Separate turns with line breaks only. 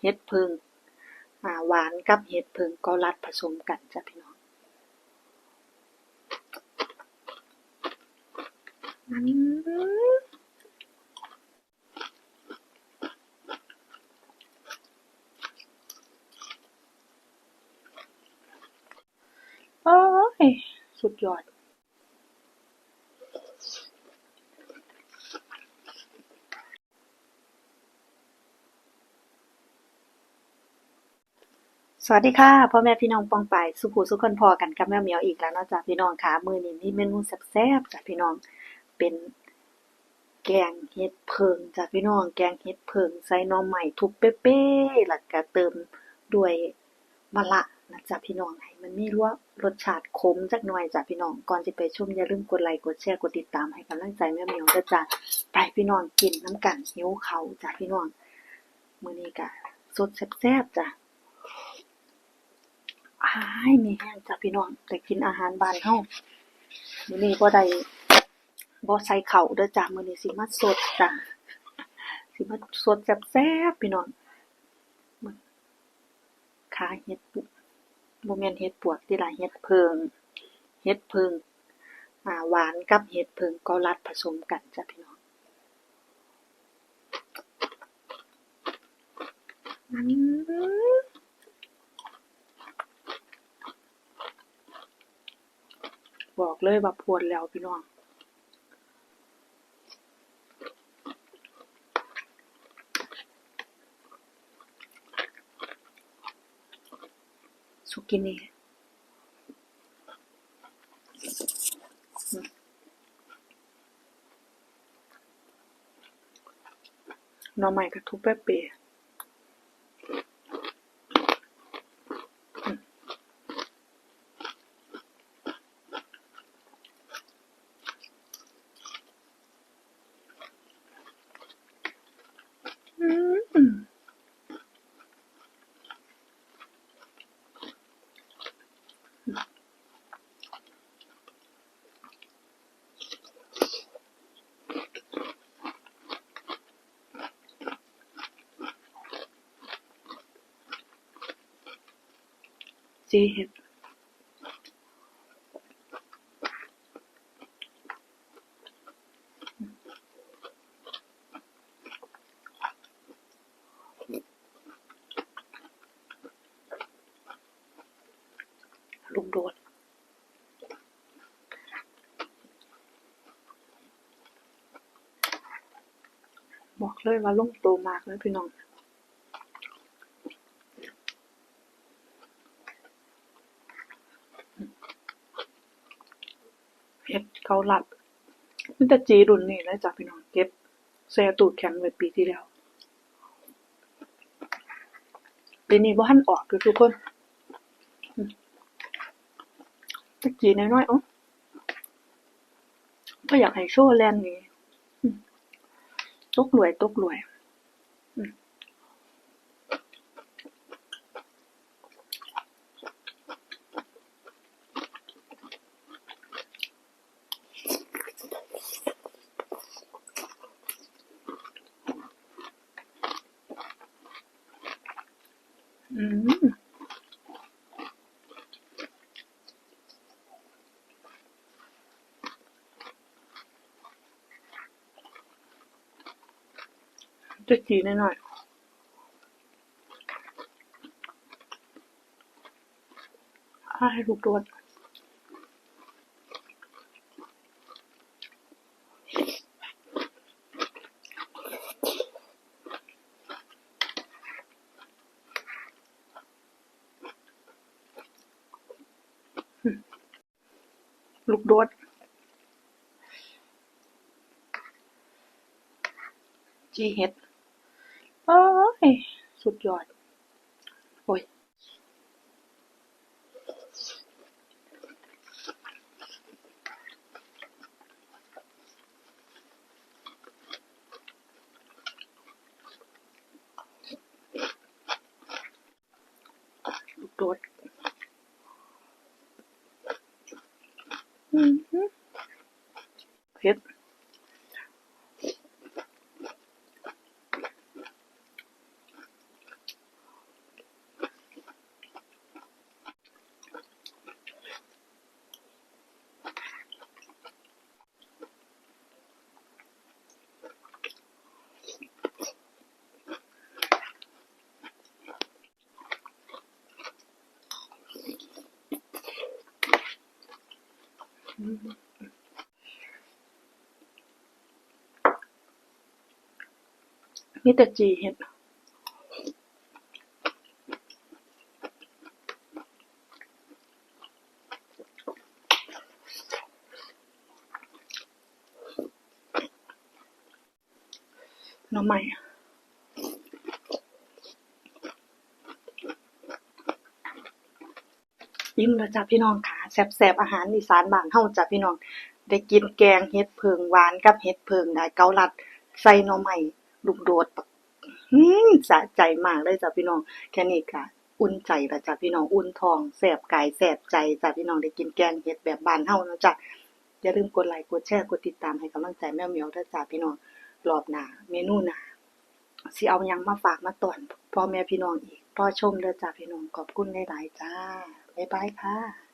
เห็ดพิงอ่าหวานกับเห็ดเพิงก็รัดผสมกันจ้ะพี่น้องอืมโอ้ยสุดยอด สวัสดีค่ะพ่อแม่พี่น้องปองไปสุขุสุขคนพอกันกับแม่เหมียวอีกแล้วนะจ้ะพี่น้องค่ะมือนี้มีเมนูแซ่บๆจ้ะพี่น้องเป็นแกงเห็ดเพิงจ้ะพี่น้อง แกงเห็ดเพิงใส่น่อไม้ทุบเป๊ะๆแล้วก็เติมด้วยมะระนะจ้ะพี่น้องให้มันมีรสรสชาติขมจักหน่อยจ้ะพี่น้องก่อนสิไปชมอย่าลืมกดไลค์กดแชร์กดติดตามให้กำลังใจแม่เหมียวเด้อจ้ะไปพี่น้องกินน้ำกันหิวเขาจ้ะพี่น้องมือนี้ก็สดแซ่บๆจ้ะ อ้ายมีแห้งจ้ะพี่น้องแต่กินอาหารบ้านเฮามื้อนี้บ่ได้บ่ใส่ข้าวเด้อจ้ะมื้อนี้สิมาสดจ้ะสิมาสดแซ่บๆพี่น้องขาเฮ็ดปุบ่แม่นเฮ็ดปวกติล่ะเฮ็ดเพิงเฮ็ดเพิงอ่าหวานกับเฮ็ดเพิงก็รัดผสมกันจ้ะพี่น้องอืม บอกเลยว่าพวนแล้วพี่น้องสุกินีหน่อไม้กระทุบแป๊บเปะอืม จีเห็ดลุงโดดบอกเลยว่าลุงโตมากเลยพี่น้อง เฮ็ดเขาหลับมันแต่จีรุ่นนี้เลยจ้ะพี่น้อง เก็บแซ่ตูดแข็งไว้ปีที่แล้วปีนี้บ่ทันออกคือทุกคนต่จีน้อยๆอ๋อก็อยากให้โชว์แลนด์นี้ตกรวยตกรวย อืมจะจีนหน่อยให้ถูกตัว ลูกโดดจีเฮ็ดโอ้ย สุดยอด โอ้ยลูกโดด อื อหือเผ็ดมีแต่จีเห็ดหน่อไม้อิ่มแล้วจ้ะพี่น้องค่ะ แซ่บๆอาหารอีสานบ้านเฮาจ้ะพี่น้อง ได้กินแกงเห็ดเพิงหวานกับเห็ดเพิงได้เกาลัด ใส่หน่อไม้ลูกโดดบักอืมสะใจมากเลยจ้ะพี่น้อง แค่นี้ค่ะอุ่นใจล้วจ้ะพี่น้องอุ่นท้องแซ่บกายแซ่บใจจ้ะพี่น้องได้กินแกงเห็ดแบบบ้านเฮาแล้วจ้ะอย่าลืมกดไลค์กดแชร์กดติดตามให้กำลังใจแม่เหมียวด้วยจ้ะพี่น้องรอบหน้าเมนูหน้าสิเอายังมาฝากมาตอนพ่อแม่พี่น้องอีกรอชมเด้อจ้าพี่น้องขอบคุณหลายๆจ้าบ๊ายบายค่ะ